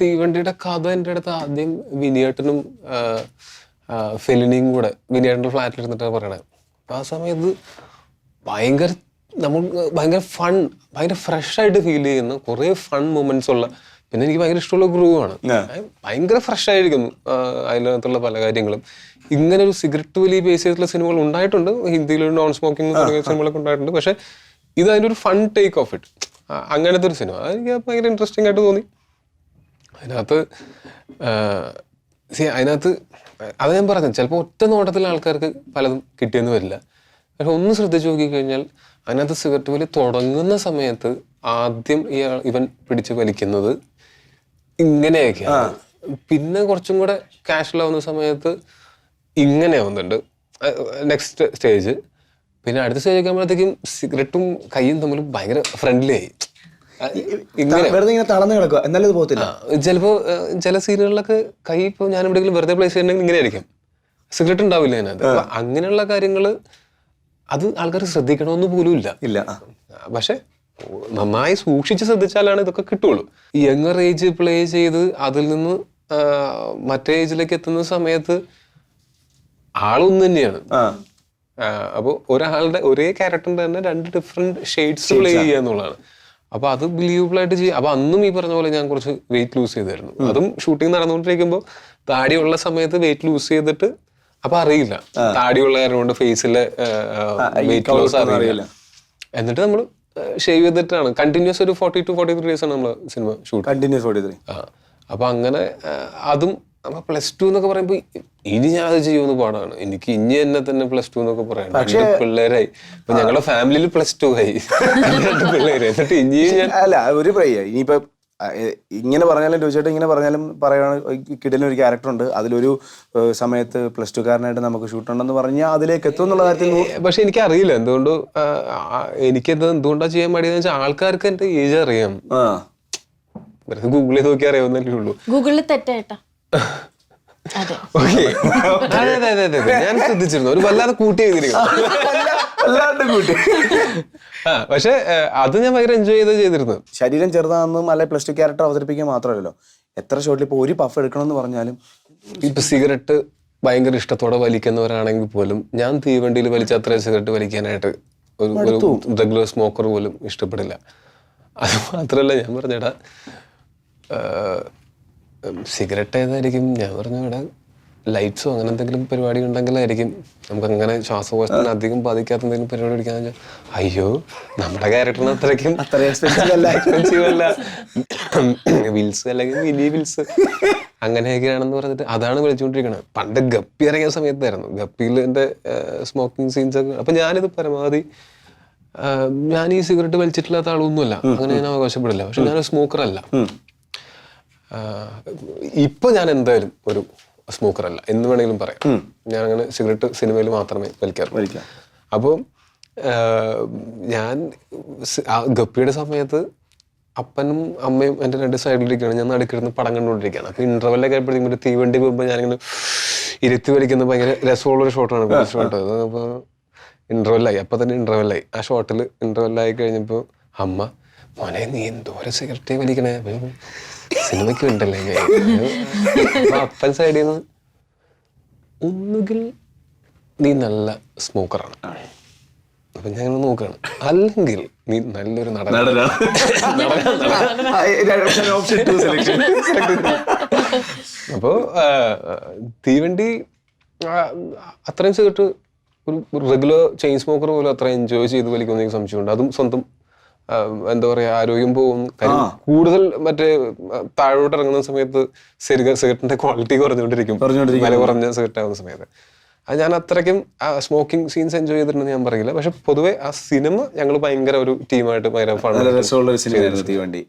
തീവണ്ടിയുടെ കഥ എന്റെ അടുത്ത് ആദ്യം വിനിയേട്ടനും ഫെലിനിയും കൂടെ വിനിയേട്ടന്റെ ഫ്ലാറ്റിൽ ഇരുന്നിട്ടാണ് പറയണത്. അപ്പൊ ആ സമയത്ത് ഭയങ്കര നമ്മൾ ഭയങ്കര ഫൺ ഭയങ്കര ഫ്രഷ് ആയിട്ട് ഫീൽ ചെയ്യുന്ന കുറേ ഫൺ മൂമെന്റ്സ് ഉള്ള പിന്നെ എനിക്ക് ഭയങ്കര ഇഷ്ടമുള്ള ഗ്രൂവ് ആണ്. ഭയങ്കര ഫ്രഷ് ആയിരിക്കുന്നു അതിനകത്തുള്ള പല കാര്യങ്ങളും. ഇങ്ങനെ ഒരു സിഗരറ്റ് വലിയ ബേസ് ചെയ്തിട്ടുള്ള സിനിമകൾ ഉണ്ടായിട്ടുണ്ട്. ഹിന്ദിയിൽ നോൺ സ്മോക്കിംഗ് തുടങ്ങിയ സിനിമകളൊക്കെ ഉണ്ടായിട്ടുണ്ട്. പക്ഷെ ഇത് അതിന്റെ ഒരു ഫൺ ടേക്ക് ഓഫ് ഇറ്റ് അങ്ങനത്തെ ഒരു സിനിമ. എനിക്ക് ഭയങ്കര ഇൻട്രസ്റ്റിംഗ് ആയിട്ട് തോന്നി. അതിനകത്ത് സി അതിനകത്ത് അത് ഞാൻ പറഞ്ഞു ചിലപ്പോൾ ഒറ്റ നോട്ടത്തിൽ ആൾക്കാർക്ക് പലതും കിട്ടിയെന്ന് വരില്ല. പക്ഷെ ഒന്ന് ശ്രദ്ധിച്ചു നോക്കിക്കഴിഞ്ഞാൽ അതിനകത്ത് സിഗരറ്റ് വലി തുടങ്ങുന്ന സമയത്ത് ആദ്യം ഇയാൾ ഇവൻ പിടിച്ച് വലിക്കുന്നത് ഇങ്ങനെയൊക്കെയാണ്. പിന്നെ കുറച്ചും കൂടെ കാഷ്വൽ ആവുന്ന സമയത്ത് ഇങ്ങനെ ആവുന്നുണ്ട് നെക്സ്റ്റ് സ്റ്റേജ് പിന്നെ അടുത്ത സ്റ്റേജ് ഒക്കെ ആകുമ്പോഴത്തേക്കും സിഗരറ്റും കൈയും തമ്മിൽ ഭയങ്കര ഫ്രണ്ട്ലി ആയി. വെറുതെ ഇങ്ങനെ തളർന്നു കിടക്കുക എന്നാലും ഇത് പോകത്തില്ല. ആ, ചിലപ്പോ ആ, ചില സീനുകളിലൊക്കെ കൈ ഇപ്പൊ ഞാൻ എവിടെയെങ്കിലും വെറുതെ പ്ലേസ് ചെയ്യണമെങ്കിൽ ഇങ്ങനെ ആയിരിക്കും സിഗരറ്റ് ഉണ്ടാവില്ല അതിനകത്ത്. അങ്ങനെയുള്ള കാര്യങ്ങൾ അത് ആൾക്കാർ ശ്രദ്ധിക്കണമെന്ന് പോലും ഇല്ല. ഇല്ല. പക്ഷെ നന്നായി സൂക്ഷിച്ച് ശ്രദ്ധിച്ചാലാണ് ഇതൊക്കെ കിട്ടുള്ളൂ. യങ്ങർ ഏജ് പ്ലേ ചെയ്ത് അതിൽ നിന്ന് മറ്റേ ഏജിലേക്ക് എത്തുന്ന സമയത്ത് ആളൊന്നു തന്നെയാണ്. അപ്പോൾ ഒരാളുടെ ഒരേ ക്യാരക്ടറിന്റെ തന്നെ രണ്ട് ഡിഫറെന്റ് ഷെയ്ഡ്സ് പ്ലേ ചെയ്യുക എന്നുള്ളതാണ്. അപ്പൊ അത് ബിലീവബിൾ ആയിട്ട് ചെയ്യും. അപ്പൊ അന്നും ഈ പറഞ്ഞ പോലെ ഞാൻ കുറച്ച് വെയിറ്റ് ലൂസ് ചെയ്തായിരുന്നു. അതും ഷൂട്ടിംഗ് നടന്നുകൊണ്ടിരിക്കുമ്പോൾ താടിയുള്ള സമയത്ത് വെയിറ്റ് ലൂസ് ചെയ്തിട്ട് അപ്പൊ അറിയില്ല. താടിയുള്ള കാരണം കൊണ്ട് ഫേസിലെ വെയിറ്റ് ലോസ് അറിയില്ല. എന്നിട്ട് നമ്മൾ ഷേവ് ചെയ്തിട്ടാണ്. കണ്ടിന്യൂസ് ഒരു forty two forty three days ആണ് നമ്മൾ cinema shoot continuous forty three ആ. അപ്പൊ അങ്ങനെ അതും അപ്പൊ പ്ലസ് ടു എന്നൊക്കെ പറയുമ്പോ ഇനി ഞാൻ അത് ചെയ്യുമെന്ന് പാടാണ്. എനിക്ക് ഇനി എന്നെ തന്നെ പ്ലസ് ടു എന്നൊക്കെ പറയാം രണ്ട് പിള്ളേരായി. ഇപ്പൊ ഞങ്ങളുടെ ഫാമിലിയിൽ പ്ലസ് ടു ആയി. രണ്ട് പിള്ളേര്. എന്നിട്ട് ഇനിയും ഞാൻ അല്ല ഒരു പ്രയ്യ ഇനിയിപ്പോ ഇങ്ങനെ പറഞ്ഞാലും ചോദിച്ചിട്ട് ഇങ്ങനെ പറഞ്ഞാലും പറയുകയാണ് കിടലിന് ഒരു ക്യാരക്ടർ ഉണ്ട്. അതിലൊരു സമയത്ത് പ്ലസ് ടു കാരനായിട്ട് നമുക്ക് ഷൂട്ട് ഉണ്ടെന്ന് പറഞ്ഞാൽ അതിലേക്ക് എത്തും എന്നുള്ള കാര്യത്തിൽ പക്ഷെ എനിക്ക് അറിയില്ല എന്തുകൊണ്ട് എനിക്കത് എന്തുകൊണ്ടാ ചെയ്യാൻ മടിയെന്ന് വെച്ചാൽ ആൾക്കാർക്ക് എന്റെ ഏജ് അറിയാം. ഗൂഗിളിൽ നോക്കി അറിയാവുന്നല്ലേ ഉള്ളൂ. ഗൂഗിളിൽ തെറ്റേട്ടാ അതെ. ഓക്കെ അതെ അതെ അതെ ഞാൻ ശ്രദ്ധിച്ചിരുന്നു. ഒരു വല്ലാതെ കൂട്ടി എഴുതിയിരിക്കുന്നു. അല്ലാണ്ട് കൂട്ടി. ആ പക്ഷെ അത് ഞാൻ ഭയങ്കര എൻജോയ് ചെയ്ത് ചെയ്തിരുന്നു. ശരീരം ചെറുതാണെന്നും അല്ലെ പ്ലസ് ടു ക്യാരക്ടർ അവതരിപ്പിക്കാൻ മാത്രമല്ലല്ലോ. എത്ര ഷോട്ടിൽ ഇപ്പോൾ ഒരു പഫ് എടുക്കണം എന്ന് പറഞ്ഞാലും ഇപ്പൊ സിഗരറ്റ് ഭയങ്കര ഇഷ്ടത്തോടെ വലിക്കുന്നവരാണെങ്കിൽ പോലും ഞാൻ തീവണ്ടിയിൽ വലിച്ച അത്ര സിഗരറ്റ് വലിക്കാനായിട്ട് ഒരു ഒരു റെഗുലർ സ്മോക്കർ പോലും ഇഷ്ടപ്പെടില്ല. അത് മാത്രല്ല ഞാൻ പറഞ്ഞേടാ സിഗരറ്റ് ഏതായിരിക്കും? ഞാൻ പറഞ്ഞ ഇവിടെ ലൈറ്റ്സോ അങ്ങനെ എന്തെങ്കിലും പരിപാടി ഉണ്ടെങ്കിലായിരിക്കും. നമുക്ക് അങ്ങനെ ശ്വാസകോശത്തിന് അധികം ബാധിക്കാത്ത എന്തെങ്കിലും പരിപാടി പിടിക്കാന്ന് വെച്ചാൽ അയ്യോ നമ്മുടെ ക്യാരക്ടറിന് അത്രയ്ക്കും എക്സ്പെൻസീവ് അല്ല. വിൽസ് അല്ലെങ്കിൽ മിനി വിൽസ് അങ്ങനെയൊക്കെയാണെന്ന് പറഞ്ഞിട്ട് അതാണ് വിളിച്ചുകൊണ്ടിരിക്കുന്നത് പണ്ട് ഗപ്പി ഇറങ്ങിയ സമയത്തായിരുന്നു. ഗപ്പിയിൽ എന്റെ സ്മോക്കിംഗ് സീൻസ് ഒക്കെ. അപ്പൊ ഞാനിത് പരമാവധി ഞാൻ ഈ സിഗരറ്റ് വലിച്ചിട്ടില്ലാത്ത ആളൊന്നുമല്ല. അങ്ങനെ ഞാൻ അവകാശപ്പെടില്ല. പക്ഷെ ഞാൻ സ്മോക്കർ അല്ല. ആ, ഇപ്പൊ ഞാൻ എന്തായാലും ഒരു സ്മോക്കർ അല്ല എന്ന് വേണമെങ്കിലും പറയാം. ഞാൻ അങ്ങനെ സിഗരറ്റ് സിനിമയിൽ മാത്രമേ വലിക്കാറുള്ളൂ വലിക്കാം. അപ്പോൾ ഞാൻ ഗപ്പിയുടെ സമയത്ത് അപ്പനും അമ്മയും എന്റെ രണ്ട് സൈഡിലിരിക്കുകയാണ്. ഞാൻ നടുക്കിരുന്ന് പടം കണ്ടുകൊണ്ടിരിക്കുകയാണ്. അപ്പോൾ ഇന്റർവെല്ലൊക്കെ ആയപ്പോഴത്തേക്കും ഒരു തീവണ്ടി പോകുമ്പോൾ ഞാനിങ്ങനെ ഇരുത്തി വലിക്കുന്ന ഭയങ്കര രസമുള്ളൊരു ഷോട്ടാണ് ഷോട്ട് അപ്പോൾ ഇന്റർവെല്ലായി അപ്പോൾ തന്നെ ഇന്റർവെല്ലായി ആ ഷോട്ടിൽ ഇന്റർവെല്ലായി കഴിഞ്ഞപ്പോൾ അമ്മ മോനെ നീ എന്തോരം സിഗരറ്റ് വലിക്കണേ? സിനിമയ്ക്ക് ഉണ്ടല്ലേ അപ്പൻ സൈഡിൽ നിന്ന് ഒന്നുകിൽ നീ നല്ല സ്മോക്കറാണ് അപ്പൊ ഞാൻ നോക്കുകയാണ്. അല്ലെങ്കിൽ നീ നല്ലൊരു സെലക്ഷൻ അപ്പോ തീവണ്ടി അത്രയും സിഗരറ്റ് ഒരു റെഗുലർ ചെയിൻ സ്മോക്കർ പോലും അത്ര എൻജോയ് ചെയ്ത് വലിക്കുന്ന എനിക്ക് സംശയമുണ്ട്. അതും സ്വന്തം എന്താ പറയാ ആരോഗ്യം പോകും. കൂടുതൽ മറ്റേ താഴോട്ട് ഇറങ്ങുന്ന സമയത്ത് സിഗ- സിഗരറ്റിന്റെ ക്വാളിറ്റി കുറഞ്ഞുകൊണ്ടിരിക്കും. വില കുറഞ്ഞ സിഗരറ്റ് ആവുന്ന സമയത്ത്. അത് ഞാൻ അത്രയ്ക്കും സ്മോക്കിംഗ് സീൻസ് എൻജോയ് ചെയ്തിട്ടുണ്ടെന്ന് ഞാൻ പറയില്ല. പക്ഷെ പൊതുവെ ആ സിനിമ ഞങ്ങൾ ഭയങ്കര ഒരു ടീമായിട്ട് ഭയങ്കര ഫണ്ട് രസമുള്ള ഒരു സിനിമയായിരുന്നു തീവണ്ടി.